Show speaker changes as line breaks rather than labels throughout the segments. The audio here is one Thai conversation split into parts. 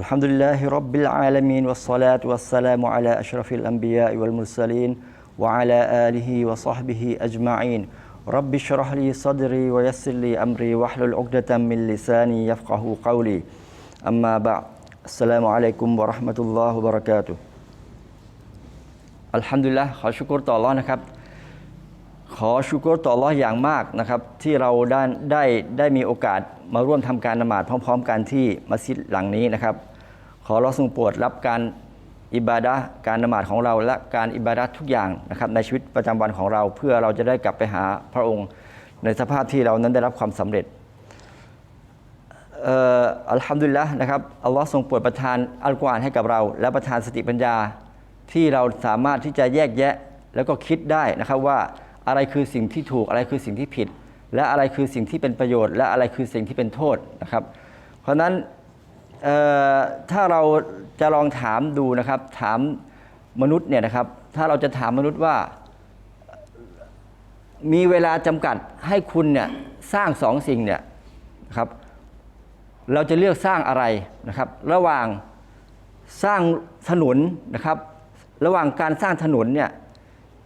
الحمد لله رب العالمين والصلاة والسلام على أشرف الأنبياء والمرسلين وعلى آله وصحبه أجمعين رب اشرح لي صدري ويسر لي أمري واحلل عقدة من لساني يفقه قولي أما بعد السلام عليكم ورحمة الله وبركاته อัลฮัมดุลิลละขอชุกรต่ออัลลอฮ์นะครับ ขอชุกรต่ออัลลออย่างมากนะครับที่เราได้ได้ได้มีโอกาสมาร่วมทำการนมาดพร้อม ๆ กันที่มัสยิดหลังนี้นะครับ ขอรอทรงโปรดรับการอิบาดะการนมาดของเราและการอิบาดะทุกอย่างนะครับในชีวิตประจำวันของเราเพื่อเราจะได้กลับไปหาพระองค์ ในสภาพที่เรานั้นได้รับความสำเร็จเอ่ออัลฮัมดุลิลละนะครับอัลลอฮ์ทรงโปรดประทานอัลกุรอานให้กับเรา และประทานสติปัญญาที่เราสามารถที่จะแยกแยะแล้วก็คิดได้นะครับว่า อะไรคือสิ่งที่ถูกอะไรคือสิ่งที่ผิด และอะไรคือสิ่งที่เป็นประโยชน์ และอะไรคือสิ่งที่เป็นโทษนะครับ เพราะฉะนั้นถ้าเราจะลองถามดูนะครับ ถามมนุษย์เนี่ยนะครับ ถ้าเราจะถามมนุษย์ว่า มีเวลาจำกัดให้คุณเนี่ยสร้างสองสิ่งเนี่ยนะครับเราจะเลือกสร้างอะไรนะครับ ระหว่างสร้างถนนนะครับ ระหว่างการสร้างถนนเนี่ย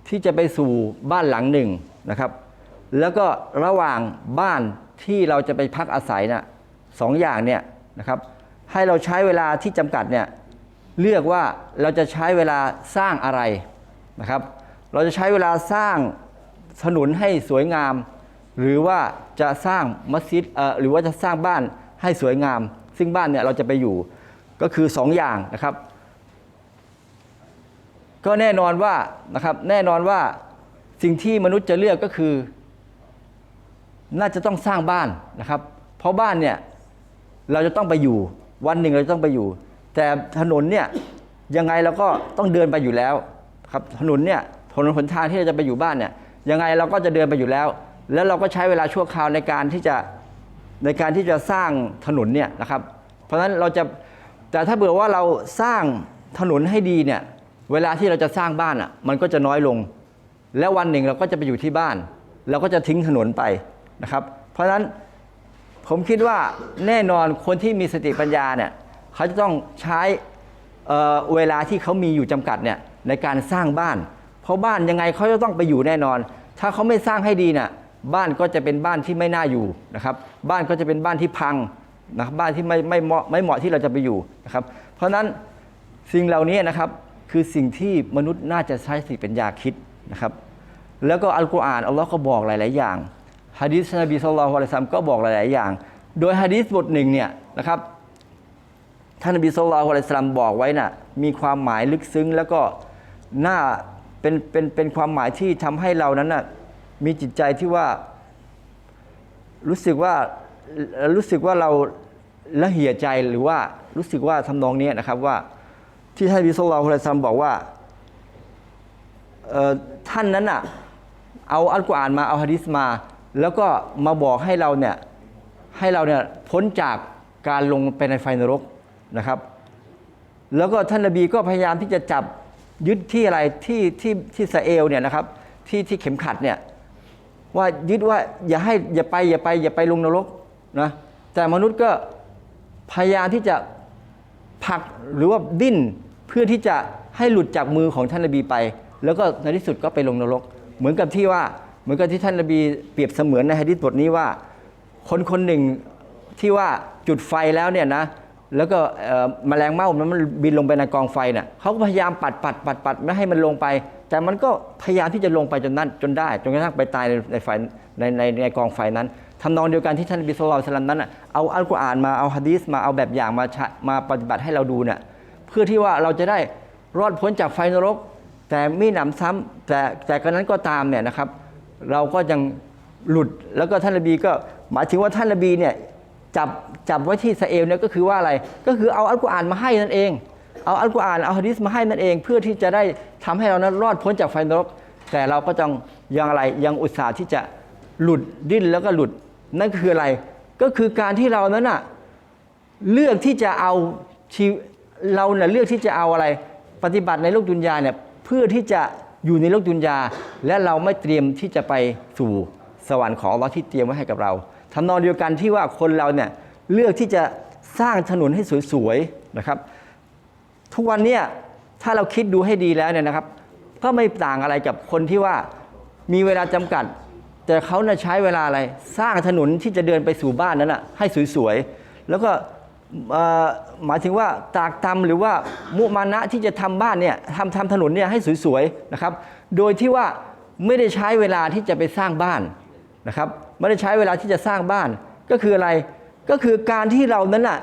ที่จะไปสู่บ้านหลังหนึ่งนะครับ แล้วก็ระหว่างบ้านที่เราจะไปพักอาศัยนะ่ะสองอย่างเนี่ยนะครับ ให้เราใช้เวลาที่จำกัดเนี่ยเลือกว่าเราจะใช้เวลาสร้างอะไรนะครับ เราจะใช้เวลาสร้างถนนให้สวยงาม หรือว่าจะสร้างมัสยิดเอ่อหรือว่าจะสร้างบ้านให้สวยงาม ซึ่งบ้านเนี่ยเราจะไปอยู่ก็คือสองอย่างนะครับ ก็แน่นอนว่านะครับแน่นอนว่าสิ่งที่มนุษย์จะเลือกก็คือ น่าจะต้องสร้างบ้านนะครับ เพราะบ้านเนี่ยเราจะต้องไปอยู่วันหนึ่งเราจะต้องไปอยู่ แต่ถนนเนี่ยยังไงเราก็ต้องเดินไปอยู่แล้วครับถนนเนี่ยถนนหนทางที่เราจะไปอยู่บ้านเนี่ยยังไงเราก็จะเดินไปอยู่แล้ว แล้วเราก็ใช้เวลาชั่วคราวในการที่จะในการที่จะสร้างถนนเนี่ยนะครับ เพราะฉะนั้นเราจะแต่ถ้าเผื่อว่าเราสร้างถนนให้ดีเนี่ย เวลาที่เราจะสร้างบ้านอะ มันก็จะน้อยลง แล้ววันหนึ่งเราก็จะไปอยู่ที่บ้าน เราก็จะทิ้งถนนไปนะครับ เพราะฉะนั้นผมคิดว่าแน่นอนคนที่มีสติปัญญาเนี่ยเขาจะต้องใช้เเวลาที่เขามีอยู่จำกัดเนี่ยในการสร้างบ้าน เพราะบ้านยังไงเขาจะต้องไปอยู่แน่นอน ถ้าเขาไม่สร้างให้ดีเนี่ยบ้านก็จะเป็นบ้านที่ไม่น่าอยู่นะครับบ้านก็จะเป็นบ้านที่พังนะครับบ้านที่ไม่ไม่เหมาะไม่เหมาะที่เราจะไปอยู่นะครับเพราะฉะนั้นสิ่งเหล่านี้นะครับ คือสิ่งที่มนุษย์น่าจะใช้สติปัญญาคิดนะครับ แล้วก็อัลกุรอานอัลลอฮ์ก็บอกหลาย ๆ อย่างฮะดีษนบีสุลต่านละฮ์อะลัยซัมก็บอกหลาย ๆ อย่าง โดยฮะดีษบทหนึ่งเนี่ยนะครับท่านนบีสุลต่านละฮ์อะลัยซัมบอกไว้น่ะมีความหมายลึกซึ้งแล้วก็น่าเป็นเป็นเป็นความหมายที่ทำให้เรานั้นน่ะมีจิตใจที่ว่ารู้สึกว่ารู้สึกว่าเราละเหี่ยใจหรือว่ารู้สึกว่าทำนองเนี้ยนะครับว่า ที่ท่านบีสุลานลฮ์อะลัยฮิซัมบอกว่าท่านนั้นอะเอาอัลกุรอานมาเอาฮะดิษมา แล้วก็มาบอกให้เราเนี่ยให้เราเนี่ยพ้นจากการลงไปในไฟนรกนะครับ แล้วก็ท่านนบีก็พยายามที่จะจับยึดที่อะไรที่ที่ที่สเอลเนี่ยนะครับที่ที่เข็มขัดเนี่ยว่ายึดว่าอย่าให้อย่าไปอย่าไปอย่าไปลงนรกนะแต่มนุษย์ก็พยายามที่จะ ผักหรือว่าดิ้นเพื่อที่จะให้หลุดจากมือของท่านนบีไป แล้วก็ในที่สุดก็ไปลงนรก เหมือนกับที่ว่าเหมือนกับที่ท่านนบีเปรียบเสมือนในฮะดิษบทนี้ว่า คนคนหนึ่งที่ว่าจุดไฟแล้วเนี่ยนะแล้วก็แมลงเม่ามันบินลงไปในกองไฟเนี่ยเขาก็พยายามปัดปัดปัดปัดไม่ให้มันลงไป แต่มันก็พยายามที่จะลงไปจนนั้นจนได้ จนกระทั่งไปตายในไฟในในในกองไฟนั้น ทำนองเดียวกันที่ท่านนบีสุลต่านสลัมนั้นน่ะเอาอัลกุรอานมาเอาฮะดีษมาเอาแบบอย่างมามาปฏิบัติให้เราดูเนี่ยเพื่อที่ว่าเราจะได้รอดพ้นจากไฟนรก แต่ไมีหนำซ้ำแต่แต่กระนั้นก็ตามเนี่ยนะครับ เราก็ยังหลุดแล้วก็ท่านนบีก็หมายถึงว่าท่านนบีเนี่ยจับจับไว้ที่สะเอลเนี่ยก็คือว่าอะไรก็คือเอาอัลกุรอานมาให้นั่นเอง เอาอัลกุรอานเอาฮะดีษมาให้นั่นเอง เพื่อที่จะได้ทำให้เรานั้นรอดพ้นจากไฟนรก แต่เราก็ต้องยังอะไรยังอุตส่าห์ที่จะหลุดดิ้นแล้วก็หลุด นั่นคืออะไรก็คือการที่เรานั้นอะเลือกที่จะเอาชีเราเนี่ยเลือกที่จะเอาอะไร ปฏิบัติในโลกดุนยาเนี่ยเพื่อที่จะอยู่ในโลกดุนยา และเราไม่เตรียมที่จะไปสู่สวรรค์ของลเลอที่เตรียมไว้ให้กับเราทำนองเดียวกันที่ว่าคนเราเนี่ยเลือกที่จะสร้างถนนให้สวยๆนะครับ ทุกวันเนี้ถ้าเราคิดดูให้ดีแล้วเนี่ยนะครับ ก็ไม่ต่างอะไรกับคนที่ว่ามีเวลาจำกัด แต่เขาน่ะใช้เวลาอะไร สร้างถนนที่จะเดินไปสู่บ้านนั้นน่ะให้สวยๆ แล้วก็หมายถึงว่าตากตำหรือว่ามุมานะที่จะทำบ้านเนี่ยทำทำถนนเนี่ยให้สวยๆนะครับ โดยที่ว่าไม่ได้ใช้เวลาที่จะไปสร้างบ้านนะครับ ไม่ได้ใช้เวลาที่จะสร้างบ้าน ก็คืออะไร ก็คือการที่เรานั้นน่ะ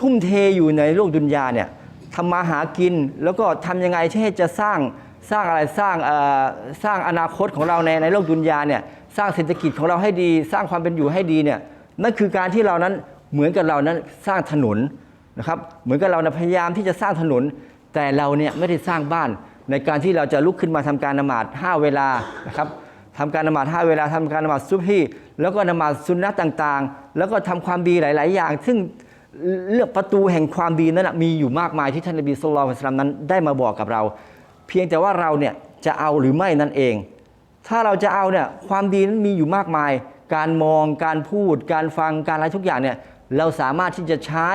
ทุ่มเทอยู่ในโลกดุนยาเนี่ยทำมาหากินแล้วก็ทำยังไงที่จะสร้างสร้างอะไรสร้างสร้างอนาคตของเราในในโลกดุนยาเนี่ย สร้างเศรษฐกิจของเราให้ดี สร้างความเป็นอยู่ให้ดีเนี่ยนั่นคือการที่เรานั้นเหมือนกับเรานั้นสร้างถนนนะครับเหมือนกับเรานะพยายามที่จะสร้างถนน แต่เราเนี่ยไม่ได้สร้างบ้าน ในการที่เราจะลุกขึ้นมาทำการนมาด5เวลานะครับทำการนมาด5เวลาทำการนมาดซุบฮีแล้วก็นมาดซุนนะต่างๆ แล้วก็ทำความดีหลาย ๆ อย่าง ซึ่งเลือกประตูแห่งความดีนั้นนะมีอยู่มากมายที่ท่านนบีสุลต่านนั้นได้มาบอกกับเรา เพียงแต่ว่าเราเนี่ยจะเอาหรือไม่นั่นเอง ถ้าเราจะเอาเนี่ยความดีนั้นมีอยู่มากมาย การมองการพูด การฟังการอะไรทุกอย่างเนี่ยเราสามารถที่จะใช้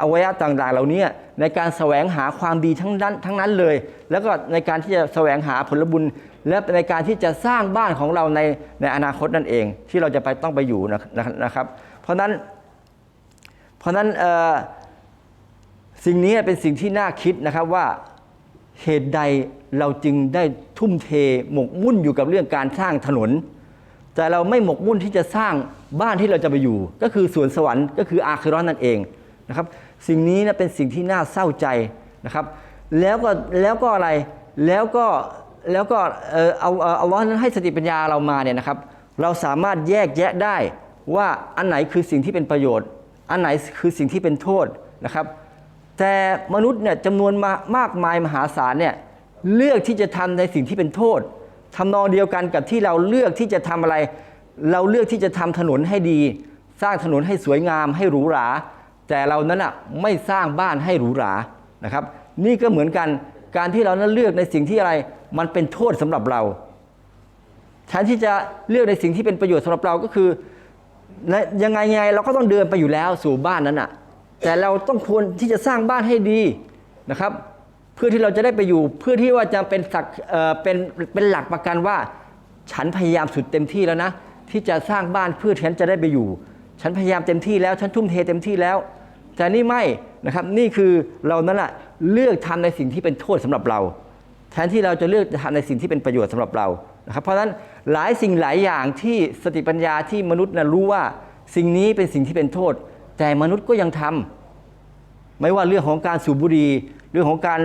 อวัยวะต่างๆ เหล่านี้ในการแสวงหาความดีทั้งนั้นทั้งนั้นเลย แล้วก็ในการที่จะแสวงหาผลบุญ และในการที่จะสร้างบ้านของเราในในอนาคตนั่นเอง ที่เราจะไปต้องไปอยู่นะนะครับ เพราะนั้น เพราะนั้นสิ่งนี้เป็นสิ่งที่น่าคิดนะครับว่า เหตุใดเราจึงได้ทุ่มเทหมกมุ่นอยู่กับเรื่องการสร้างถนน แต่เราไม่หมกมุ่นที่จะสร้างบ้านที่เราจะไปอยู่ ก็คือสวนสวรรค์ก็คืออาคิรอนนั่นเองนะครับ สิ่งนี้นะเป็นสิ่งที่น่าเศร้าใจนะครับ แล้วก็แล้วก็อะไรแล้วก็แล้วก็เออเอาเอาเอาอัลลอนั้นให้สติปัญญาเรามาเนี่ยนะครับ เราสามารถแยกแยะได้ว่าอันไหนคือสิ่งที่เป็นประโยชน์ อันไหนคือสิ่งที่เป็นโทษนะครับ แต่มนุษย์เนี่ยจำนวนมามากมายมหาศาลเนี่ยเลือกที่จะทำในสิ่งที่เป็นโทษทำนองเดียวกันกับที่เราเลือกที่จะทำอะไร เราเลือกที่จะทำถนนให้ดี สร้างถนนให้สวยงามให้หรูหรา แต่เรานั้นอะไม่สร้างบ้านให้หรูหรานะครับ นี่ก็เหมือนกันการที่เรานั้นเลือกในสิ่งที่อะไรมันเป็นโทษสำหรับเราแทนที่จะเลือกในสิ่งที่เป็นประโยชน์สำหรับเราก็คือและยังไงยังไงเราก็ต้องเดินไปอยู่แล้วสู่บ้านนั้นอะ แต่เราต้องควรที่จะสร้างบ้านให้ดีนะครับ เพื่อที่เราจะได้ไปอยู่เพื่อที่ว่าจะเป็นสักเอ่อเป็นเป็นหลักประกันว่า ฉันพยายามสุดเต็มที่แล้วนะ ที่จะสร้างบ้านเพื่อฉันจะได้ไปอยู่ ฉันพยายามเต็มที่แล้วฉันทุ่มเทเต็มที่แล้ว แต่นี่ไม่นะครับนี่คือเรานั้นแหละเลือกทำในสิ่งที่เป็นโทษสำหรับเรา แทนที่เราจะเลือกทำในสิ่งที่เป็นประโยชน์สำหรับเรานะครับเพราะฉะนั้นหลายสิ่งหลายอย่างที่สติปัญญาที่มนุษย์นะรู้ว่าสิ่งนี้เป็นสิ่งที่เป็นโทษ แต่มนุษย์ก็ยังทำไม่ว่าเรื่องของการสูบบุหรี่เรื่องของการ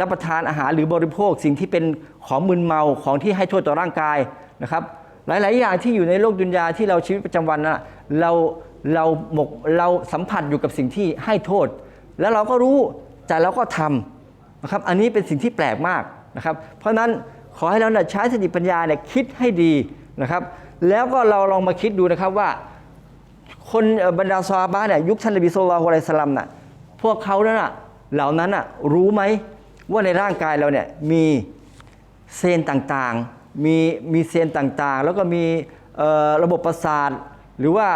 รับประทานอาหารหรือบริโภค สิ่งที่เป็นของมึนเมาของที่ให้โทษต่อร่างกายนะครับ หลาย ๆ อย่างที่อยู่ในโลกดุนยาที่เราชีวิตประจำวันนะเราเราหมกเราสัมผัสอยู่กับสิ่งที่ให้โทษ แล้วเราก็รู้แต่เราก็ทำนะครับ อันนี้เป็นสิ่งที่แปลกมากนะครับ เพราะฉะนั้นขอให้เราเนี่ยใช้สติปัญญาเนี่ยคิดให้ดีนะครับ แล้วก็เราลองมาคิดดูนะครับว่า คนบรรดาซาบะห์เนี่ยยุคท่านนบีสุลต่านอะลัยสลัมน่ะพวกเขานั้นน่ะเหล่านั้นน่ะรู้ไหมว่าในร่างกายเราเนี่ยมีเซลล์ต่างๆ มีมีเซลล์ต่างๆ แล้วก็มีระบบประสาทหรือว่า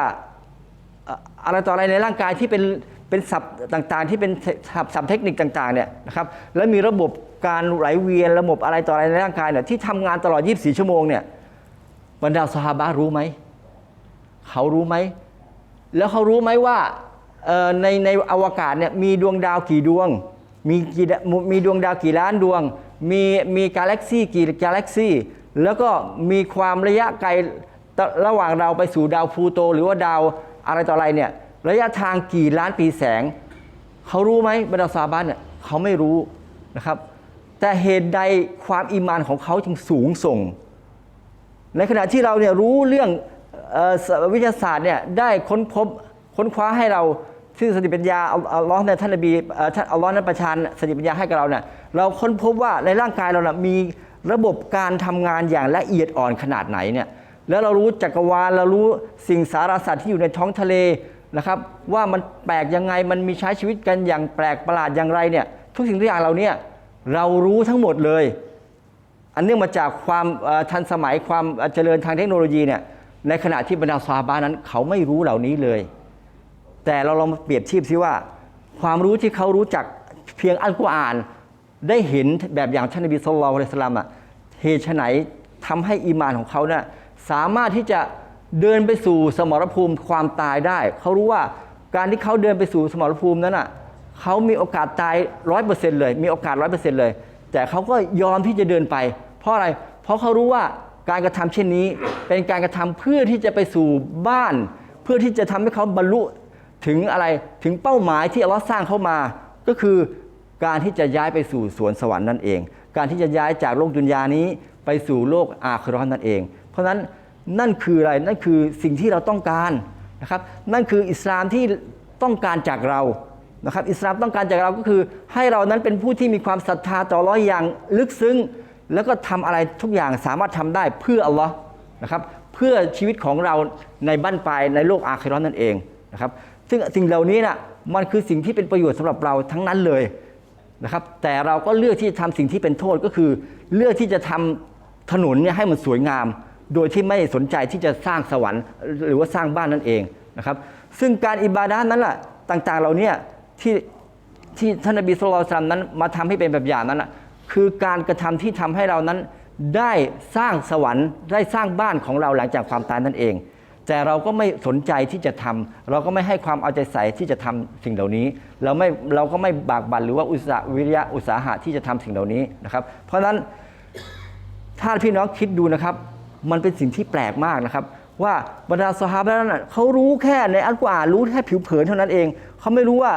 อะไรต่ออะไรในร่างกายที่เป็นเป็นศัพท์ต่างๆ ที่เป็นศัพท์ศัพท์เทคนิคต่างๆเนี่ยนะครับแล้วมีระบบการไหลเวียนระบบอะไรต่ออะไรในร่างกายเนี่ยที่ทำงานตลอด 24 ชั่วโมงเนี่ยบรรดาสหาบะรู้ไหม เขารู้ไหม แล้วเขารู้ไหมว่าในในอวกาศเนี่ยมีดวงดาวกี่ดวง มีกี่มีดวงดาวกี่ล้านดวง มีมีกาแล็กซี่กี่กาแล็กซี่ แล้วก็มีความระยะไกลระหว่างเราไปสู่ดาวพลูโต หรือว่าดาวอะไรต่ออะไรเนี่ยระยะทางกี่ล้านปีแสง เขารู้ไหมบรรดาซาบานเนี่ยเขาไม่รู้นะครับ แต่เหตุใดความอิมานของเขาจึงสูงส่ง ในขณะที่เราเนี่ยรู้เรื่อง วิทยาศาสตร์เนี่ยได้ค้นพบค้นคว้าให้เราซึ่งสติปัญญาอัลอัลลอฮ์เนี่ยท่านนบีเอ่อท่านอัลลอฮ์นั้นประทานสติปัญญาให้กับเราเนี่ยเราค้นพบว่าในร่างกายเรานะมีระบบการทำงานอย่างละเอียดอ่อนขนาดไหนเนี่ยแล้วเรารู้จักรวาลเรารู้สิ่งสารสัตว์ที่อยู่ในท้องทะเลนะครับว่ามันแปลกยังไงมันมีใช้ชีวิตกันอย่างแปลกประหลาดอย่างไรเนี่ยทุกสิ่งทุกอย่างเราเนี่ยเรารู้ทั้งหมดเลย อันเนื่องมาจากความทันสมัยความเจริญทางเทคโนโลยีเนี่ย ในขณะที่บรรดาซาบานั้น เขาไม่รู้เหล่านี้เลย แต่เราลองมาเปรียบเทียบซิว่า ความรู้ที่เขารู้จักเพียงอัลกุรอาน ได้เห็นแบบอย่างท่านนบีสุลต่านละสลัมอะเหตุไฉนทำให้อีมานของเขาเนี่ยสามารถที่จะเดินไปสู่สมรภูมิความตายได้ เขารู้ว่าการที่เขาเดินไปสู่สมรภูมินั้นอะเขามีโอกาสตายร้อยเปอร์เซ็นต์เลย มีโอกาสร้อยเปอร์เซ็นต์เลย แต่เขาก็ยอมที่จะเดินไป เพราะอะไร เพราะเขารู้ว่า การกระทำเช่นนี้ เป็นการกระทำเพื่อที่จะไปสู่บ้าน เพื่อที่จะทำให้เขาบรรลุถึงอะไรถึงเป้าหมายที่อัลลอฮ์สร้างเขามา ก็คือการที่จะย้ายไปสู่สวนสวรรค์นั่นเอง การที่จะย้ายจากโลกดุนยานี้ไปสู่โลกอาครานั่นเอง เพราะฉะนั้นนั่นคืออะไรนั่นคือสิ่งที่เราต้องการนะครับ นั่นคืออิสลามที่ต้องการจากเรานะครับ อิสลามต้องการจากเราก็คือ ให้เรานั้นเป็นผู้ที่มีความศรัทธาต่ออัลลอฮ์อย่างลึกซึ้ง แล้วก็ทำอะไรทุกอย่างสามารถทำได้เพื่ออัลลอฮ์นะครับเพื่อชีวิตของเราในบ้านปลายในโลกอาครานั่นเองนะครับซึ่งสิ่งเหล่านี้นะมันคือสิ่งที่เป็นประโยชน์สำหรับเราทั้งนั้นเลยนะครับแต่เราก็เลือกที่จะทำสิ่งที่เป็นโทษก็คือ เลือกที่จะทำถนนเนี่ยให้มันสวยงาม โดยที่ไม่สนใจที่จะสร้างสวรรค์ หรือว่าสร้างบ้านนั่นเองนะครับซึ่งการอิบาดานั้นแหละต่างๆเราเนี่ยที่ที่ท่านนบีสุลต่านนั้นมาทำให้เป็นแบบอย่างนั้นนะ คือการกระทำที่ทำให้เรานั้นได้สร้างสวรรค์ได้สร้างบ้านของเราหลังจากความตายนั่นเอง แต่เราก็ไม่สนใจที่จะทำเราก็ไม่ให้ความเอาใจใส่ที่จะทำสิ่งเหล่านี้ เราไม่เราก็ไม่บากบั่นหรือว่าอุตสาหวิริยะอุตสาหะที่จะทำสิ่งเหล่านี้นะครับ เพราะฉะนั้นถ้าพี่น้องคิดดูนะครับ มันเป็นสิ่งที่แปลกมากนะครับ ว่าบรรดาสหาบะนั้นเขารู้แค่ในอัลกุรอานรู้แค่ผิวเผินเท่านั้นเองเขาไม่รู้ว่า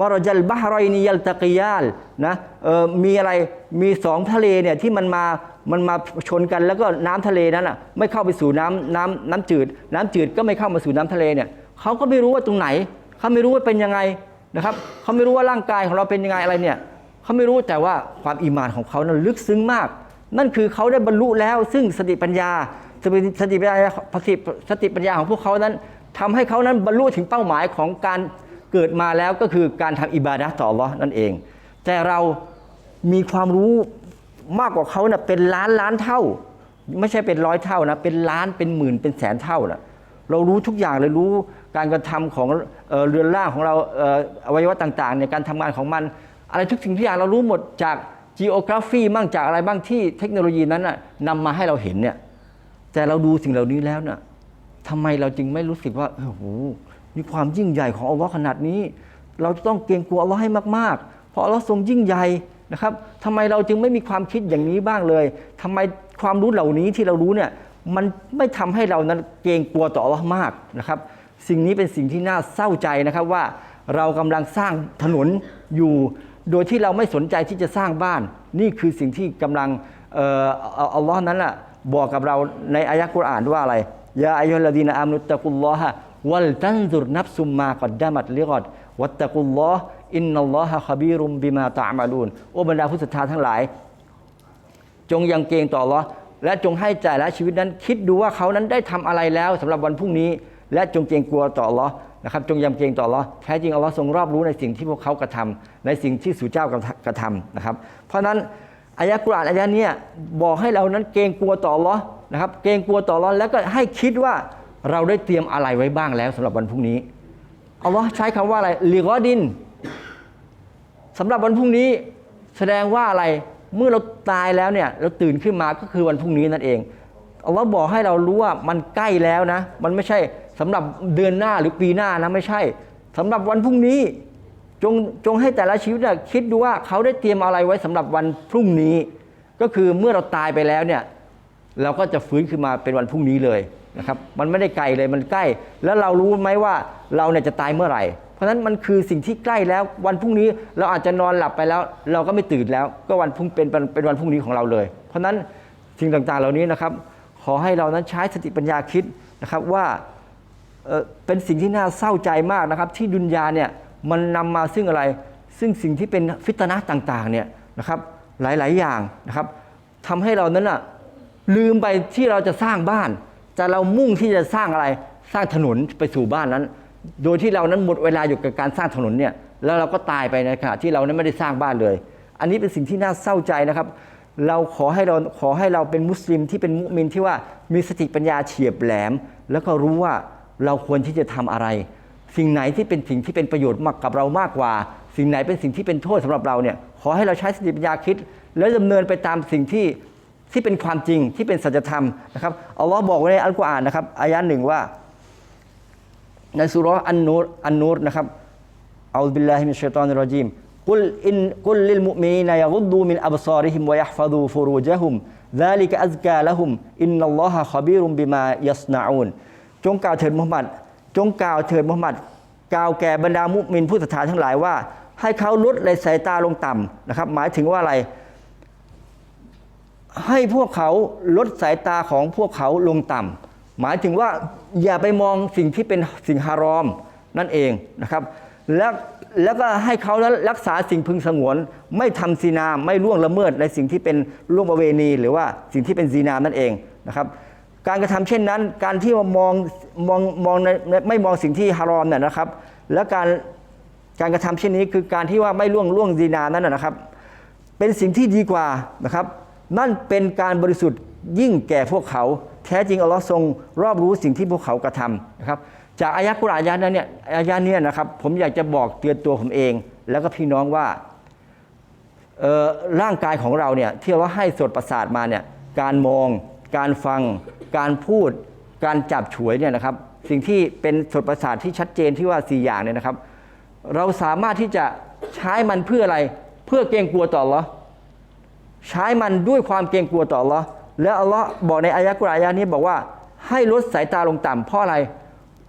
มารจัลบะฮรอยนียัลตะกียาลนะมีอะไรมีสองทะเลเนี่ยที่มันมามันมาชนกันแล้วก็น้ำทะเลนั้นอะไม่เข้าไปสู่น้ำน้ำน้ำจืด น้ำจืดก็ไม่เข้ามาสู่น้ำทะเลเนี่ยเขาก็ไม่รู้ว่าตรงไหนเขาไม่รู้ว่าเป็นยังไงนะครับเขาไม่รู้ว่าร่างกายของเราเป็นยังไงอะไรเนี่ยเขาไม่รู้แต่ว่าความอีหมานของเขานั้นลึกซึ้งมาก นั่นคือเขาได้บรรลุแล้ว ซึ่งสติปัญญาสติปัญญาสติสติปัญญาของพวกเขานั้นทำให้เขานั้นบรรลุถึงเป้าหมายของการ เกิดมาแล้วก็คือการทำอิบาดะต่ออัลลอฮ์นั่นเอง แต่เรามีความรู้มากกว่าเขานะ่ะเป็นล้านล้านเท่า ไม่ใช่เป็นร้อยเท่านะเป็นล้านเป็นหมื่นเป็นแสนเท่านะเรารู้ทุกอย่างเลยรู้การกระทำของเออเรือนร่างของเราเอออวัยวะต่างๆในการทำงานของมัน อะไรทุกสิ่งทุกอย่างเรารู้หมดจาก geography บ้างจากอะไรบ้างที่เทคโนโลยีนั้นนะนำมาให้เราเห็นเนี่ยแต่เราดูสิ่งเหล่านี้แล้วเนี่ยทำไมเราจึงไม่รู้สึกว่าโอ้โห มีความยิ่งใหญ่ของอัลลอฮ์ขนาดนี้ เราจะต้องเกรงกลัวอัลลอฮ์ให้มากๆ เพราะอัลลอฮ์ทรงยิ่งใหญ่นะครับทำไมเราจึงไม่มีความคิดอย่างนี้บ้างเลยทำไมความรู้เหล่านี้ที่เรารู้เนี่ยมันไม่ทำให้เรานั้นเกรงกลัวต่ออัลลอฮ์มากนะครับ สิ่งนี้เป็นสิ่งที่น่าเศร้าใจนะครับว่าเรากำลังสร้างถนนอยู่โดยที่เราไม่สนใจที่จะสร้างบ้าน นี่คือสิ่งที่กำลังอัลลอฮ์นั้นน่ะบอกกับเราในอายะกุรอานว่าอะไรยาอายุลลดีนอามุตตะกุลลอฮะ วัลตันซุรนับซุมมากอดดามัดลิกอดวัตตะกุลลอฮ์อินนัลลอฮะคบีรุมบิมาตะมาลูนโอ้บรรดาผู้ศรัทธาทั้งหลาย จงยังเกรงต่ออัลอและจงให้ใจและชีวิตนั้น คิดดูว่าเขานั้นได้ทำอะไรแล้วสำหรับวันพรุ่งนี้ และจงเกรงกลัวต่ออัลอนะครับ จงยำเกรงต่ออัลอแท้จริงอัลลอฮ์ทรงรอบรู้ในสิ่งที่พวกเขากระทำในสิ่งที่สู่เจ้ากระทำนะครับ เพราะฉะนั้นอายะกุรอานอายะเนี้ยบอกให้เรานั้นเกรงกลัวต่ออัลอนะครับ เกรงกลัวต่ออัลอแล้วก็ให้คิดว่า เราได้เตรียมอะไรไว้บ้างแล้วสำหรับวันพรุ่งนี้อัลลอฮ์ใช้คำว่าอะไรลีกอดินสำหรับวันพรุ่งนี้แสดงว่าอะไรเมื่อเราตายแล้วเนี่ยเราตื่นขึ้นมาก็คือวันพรุ่งนี้นั่นเองอัลลอฮ์บอกให้เรารู้ว่ามันใกล้แล้วนะ มันไม่ใช่สำหรับเดือนหน้าหรือปีหน้านะไม่ใช่สำหรับวันพรุ่งนี้จงจงให้แต่ละชีวิตนะคิดดูว่าเขาได้เตรียมอะไรไว้สำหรับวันพรุ่งนี้ ก็คือเมื่อเราตายไปแล้วเนี่ยเราก็จะฟื้นขึ้นมาเป็นวันพรุ่งนี้เลย นะครับมันไม่ได้ไกลเลยมันใกล้ แล้วเรารู้ไหมว่าเราเนี่ยจะตายเมื่อไหร่ เพราะฉะนั้นมันคือสิ่งที่ใกล้แล้ววันพรุ่งนี้เราอาจจะนอนหลับไปแล้ว เราก็ไม่ตื่นแล้ว ก็วันพรุ่งเป็นเป็นวันพรุ่งนี้ของเราเลย เพราะฉะนั้นสิ่งต่างๆเหล่านี้นะครับ ขอให้เรานั้นใช้สติปัญญาคิดนะครับว่าเอ่อเป็นสิ่งที่น่าเศร้าใจมากนะครับ ที่ดุนยาเนี่ยมันนำมาซึ่งอะไร ซึ่งสิ่งที่เป็นฟิตนะต่างๆเนี่ยนะครับหลายๆอย่างนะครับทำให้เรานั้นอะลืมไปที่เราจะสร้างบ้าน แต่เรามุ่งที่จะสร้างอะไรสร้างถนนไปสู่บ้านนั้น โดยที่เรานั้นหมดเวลาอยู่กับการสร้างถนนเนี่ยแล้วเราก็ตายไปในขณะที่เรานั้นไม่ได้สร้างบ้านเลย อันนี้เป็นสิ่งที่น่าเศร้าใจนะครับ เราขอให้เราขอให้เราเป็นมุสลิมที่เป็นมุมินที่ว่ามีสติปัญญาเฉียบแหลม แล้วก็รู้ว่าเราควรที่จะทำอะไร สิ่งไหนที่เป็นสิ่งที่เป็นประโยชน์มากกับเรามากกว่า สิ่งไหนเป็นสิ่งที่เป็นโทษสำหรับเราเนี่ยขอให้เราใช้สติปัญญาคิด แล้วดำเนินไปตามสิ่งที่ ที่เป็นความจริงที่เป็นสัจธรรมนะครับอัลลอฮ์บอกไว้ในอัลกุรอานนะครับอายะห์หนึ่งว่า ในสุเราะห์อันนูรอันนูรนะครับอัลบิลลาฮิมินชัยฏอนิรรจีมกุลอินกุลลิลมุมินีนยะกุดดูมินอับซาริฮิมวะยะห์ฟะดูฟุรูจฮุม ذلك أزكى لهم إن الله خبير بما يصنعون จงกล่าวเถิดมุฮัมมัด จงกล่าวเถิดมุฮัมมัด กล่าวแก่บรรดามุมินผู้ศรัทธาทั้งหลายว่า ให้เขาลดเลยสายตาลงต่ำนะครับ หมายถึงว่าอะไร ให้พวกเขาลดสายตาของพวกเขาลงต่ำหมายถึงว่าอย่าไปมองสิ่งที่เป็นสิ่งฮารอมนั่นเองนะครับ แล้วแล้วก็ให้เขานั้นรักษาสิ่งพึงสงวน ไม่ทำซีนาไม่ล่วงละเมิดในสิ่งที่เป็นล่วงประเวณี หรือว่าสิ่งที่เป็นซีนามนั่นเองนะครับ การกระทำเช่นนั้น การที่ว่ามองมองมองในไม่มองสิ่งที่ฮารอมเนี่ยนะครับ และการการกระทำเช่นนี้คือการที่ว่าไม่ล่วงล่วงซีนานั้นนะครับ เป็นสิ่งที่ดีกว่านะครับ นั่นเป็นการบริสุทธิ์ยิ่งแก่พวกเขา แท้จริงอัลลอฮ์ทรงรอบรู้สิ่งที่พวกเขากระทำนะครับจากอายะกุรอานอายะนั้นเนี่ยอายะเนี้นะครับผมอยากจะบอกเตือนตัวผมเอง แล้วก็พี่น้องว่าร่างกายของเราเนี่ยที่เราให้สดประสาทมาเนี่ยการมอง การฟัง การพูด การจับฉวยเนี่ยนะครับ สิ่งที่เป็นสดประสาทที่ชัดเจนที่ว่าสี่อย่างเนี่ยนะครับ เราสามารถที่จะใช้มันเพื่ออะไรเพื่อเกรงกลัวต่ออัลลอ ใช้มันด้วยความเกรงกลัวต่ออัลลอฮ์แล้วอัลลอฮ์บอกในอายะกุรอานอายะนี้บอกว่าให้ลดสายตาลงต่ำเพราะอะไร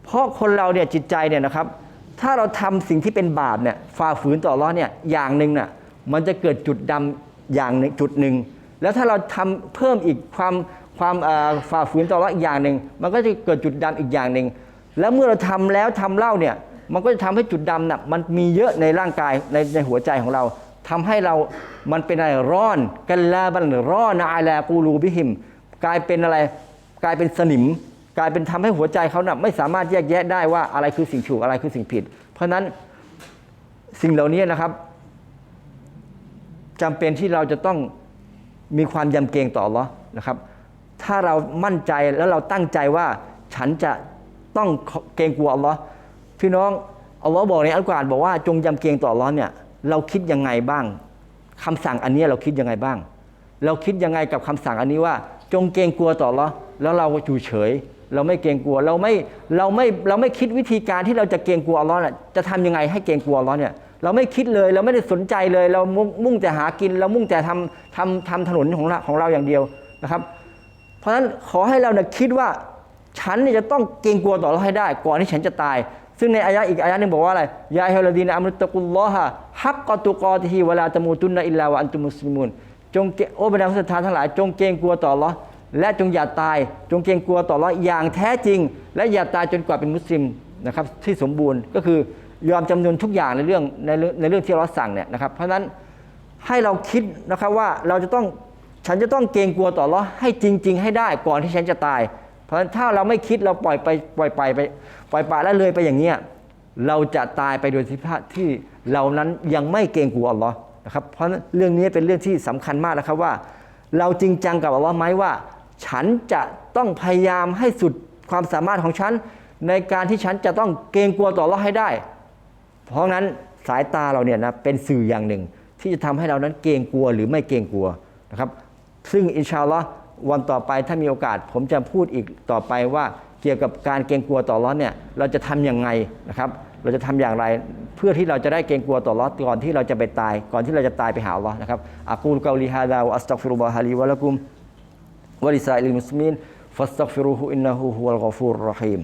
เพราะคนเราเนี่ยจิตใจเนี่ยนะครับ ถ้าเราทำสิ่งที่เป็นบาปเนี่ยฝ่าฝืนต่ออัลลอฮ์เนี่ยอย่างหนึ่งน่ะมันจะเกิดจุดดำอย่างหนึ่งจุดหนึ่งแล้วถ้าเราทำเพิ่มอีกความความฝ่าฝืนต่ออัลลอฮ์อีกอย่างหนึ่งมันก็จะเกิดจุดดำอีกอย่างหนึ่งแล้วเมื่อเราทำแล้วทำเล่าเนี่ยมันก็จะทำให้จุดดำน่ะมันมีเยอะในร่างกายในในหัวใจของเรา ทำให้เรามันเป็นอะไรร้อนกันลาบันร้อนอาลากูรูบิหิม กลายเป็นอะไรกลายเป็นสนิม กลายเป็นทำให้หัวใจเขาน่ะไม่สามารถแยกแยะได้ว่าอะไรคือสิ่งถูกอะไรคือสิ่งผิด เพราะฉะนั้นสิ่งเหล่านี้นะครับจำเป็นที่เราจะต้องมีความยำเกรงต่ออัลเลอนะครับ ถ้าเรามั่นใจแล้วเราตั้งใจว่าฉันจะต้องเกรงกลัวอัลลอฮ์พี่น้องอัลลอฮ์บอกในอัลกุรอานบอกว่าจงยำเกรงต่ออัลลอฮ์เนี่ย เราคิดยังไงบ้างคำสั่งอันนี้เราคิดยังไงบ้าง เราคิดยังไงกับคำสั่งอันนี้ว่า จงเกรงกลัวต่ออัลลอแล้วเราอยู่เฉย เราไม่เกรงกลัวเราไม่เราไม่เราไม่คิดวิธีการที่เราจะเกรงกลัวอัลลอฮ์น่ะจะทำยังไงให้เกรงกลัวอัลลอฮ์เนี่ยเราไม่คิดเลยเราไม่ได้สนใจเลย เรามุ่งมุ่งแต่หากิน เรามุ่งแต่ทำทำทำถนนของเราของเราอย่างเดียวนะครับ เพราะฉะนั้นขอให้เราเนี่ยคิดว่าฉันเนี่ยจะต้องเกรงกลัวต่อเราให้ได้ ก่อนที่ฉันจะตาย ซึ่งในอายะอีกอายะหนึ่งบอกว่าอะไรยาฮิลดีนอัมรุตะกุลลอฮะฮักกอตุกอติฮิวลาตะมูตุนนะอิลลาวะอันตุมุสลิมุนจงเกโอ้บรรดาผู้ศรัทธาทั้งหลายจงเกรงกลัวต่อลอและจงอย่าตาย จงเกรงกลัวต่ออัลออย่างแท้จริง และอย่าตายจนกว่าเป็นมุสลิมนะครับที่สมบูรณ์ก็คือยอมจำนวนทุกอย่างในเรื่องในเรื่องในเรื่องที่อัลลอฮ์สั่งเนี่ยนะครับเพราะฉะนั้นให้เราคิดนะครับว่าเราจะต้องฉันจะต้องเกรงกลัวต่ออัลเลาะให้จริง ๆ ให้ได้ก่อนที่ฉันจะตาย เพราะฉะนั้นถ้าเราไม่คิดเราปล่อยไปปล่อยไปไปปล่อยปละละเลยไปอย่างเนี้ยเราจะตายไปโดยสภาพที่เรานั้นยังไม่เกรงกลัวอัลลาะห์นะครับเพราะนั้นเรื่องนี้เป็นเรื่องที่สำคัญมากนะครับว่า เราจริงจังกับอัลลาะห์ไหมว่า ฉันจะต้องพยายามให้สุดความสามารถของฉัน ในการที่ฉันจะต้องเกรงกลัวต่ออัลลาให้ได้ เพราะงั้นสายตาเราเนี่ยนะเป็นสื่ออย่างหนึ่ง ที่จะทำให้เรานั้นเกรงกลัวหรือไม่เกรงกลัวนะครับซึ่งอินชาอัลลอฮ์ วันต่อไปถ้ามีโอกาส ผมจะพูดอีกต่อไปว่าเกี่ยวกับการเกรงกลัวต่อร้อนเนี่ยเราจะทำยังไงนะครับ เราจะทำอย่างไรเพื่อที่เราจะได้เกรงกลัวต่อร้อนก่อนที่เราจะไปตาย ก่อนที่เราจะตายไปหาร้อนนะครับอากูลกาลีฮาดาวะอัสตักฟิรุบะฮาลีวะละกุมวะลิซาอิลมุสลิมินฟัสตักฟิรุฮุอินนะฮูฮุวัลกอฟูรรอฮีม